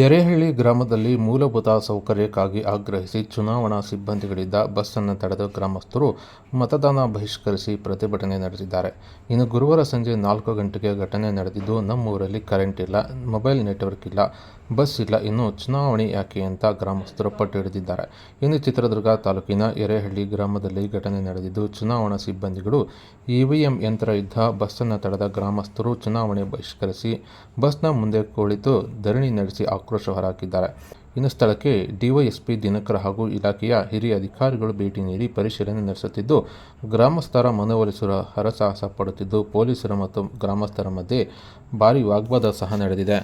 ಎರೇಹಳ್ಳಿ ಗ್ರಾಮದಲ್ಲಿ ಮೂಲಭೂತ ಸೌಕರ್ಯಕ್ಕಾಗಿ ಆಗ್ರಹಿಸಿ ಚುನಾವಣಾ ಸಿಬ್ಬಂದಿಗಳಿದ್ದ ಬಸ್ಸನ್ನು ತಡೆದ ಗ್ರಾಮಸ್ಥರು ಮತದಾನ ಬಹಿಷ್ಕರಿಸಿ ಪ್ರತಿಭಟನೆ ನಡೆಸಿದ್ದಾರೆ. ಇನ್ನು ಗುರುವಾರ ಸಂಜೆ ನಾಲ್ಕು ಗಂಟೆಗೆ ಘಟನೆ ನಡೆದಿದ್ದು, ನಮ್ಮೂರಲ್ಲಿ ಕರೆಂಟ್ ಇಲ್ಲ, ಮೊಬೈಲ್ ನೆಟ್ವರ್ಕ್ ಇಲ್ಲ, ಬಸ್ ಇಲ್ಲ, ಇನ್ನು ಚುನಾವಣೆ ಯಾಕೆ ಅಂತ ಗ್ರಾಮಸ್ಥರು ಪಟ್ಟು ಹಿಡಿದಿದ್ದಾರೆ. ಇನ್ನು ಚಿತ್ರದುರ್ಗ ತಾಲೂಕಿನ ಎರೆಹಳ್ಳಿ ಗ್ರಾಮದಲ್ಲಿ ಘಟನೆ ನಡೆದಿದ್ದು, ಚುನಾವಣಾ ಸಿಬ್ಬಂದಿಗಳು ಇವಿಎಂ ಯಂತ್ರ ಇದ್ದ ಬಸ್ಸನ್ನು ತಡೆದ ಗ್ರಾಮಸ್ಥರು ಚುನಾವಣೆ ಬಹಿಷ್ಕರಿಸಿ ಬಸ್ನ ಮುಂದೆ ಕುಳಿತು ಧರಣಿ ನಡೆಸಿ ಆಕ್ರೋಶ ಹೊರಹಾಕಿದ್ದಾರೆ ಇನ್ನು ಸ್ಥಳಕ್ಕೆ ಡಿವೈಎಸ್ಪಿ ದಿನಕರ್ ಹಾಗೂ ಇಲಾಖೆಯ ಹಿರಿಯ ಅಧಿಕಾರಿಗಳು ಭೇಟಿ ನೀಡಿ ಪರಿಶೀಲನೆ ನಡೆಸುತ್ತಿದ್ದು, ಗ್ರಾಮಸ್ಥರ ಮನವೊಲಿಸಲು ಹರಸಾಹಸ ಪಡುತ್ತಿದ್ದು, ಪೊಲೀಸರು ಮತ್ತು ಗ್ರಾಮಸ್ಥರ ಮಧ್ಯೆ ಭಾರಿ ವಾಗ್ವಾದ ಸಹ ನಡೆದಿದೆ.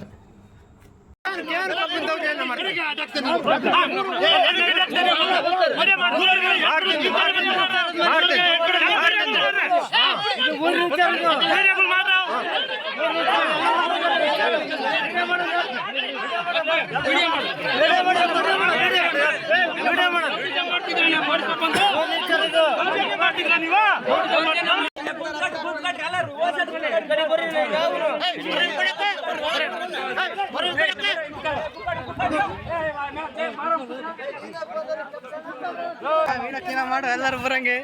ಮಾಡು ಎಲ್ಲರೂ ಬರಂಗೆ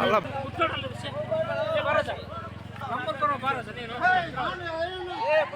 ಅಲ್ಲ. છે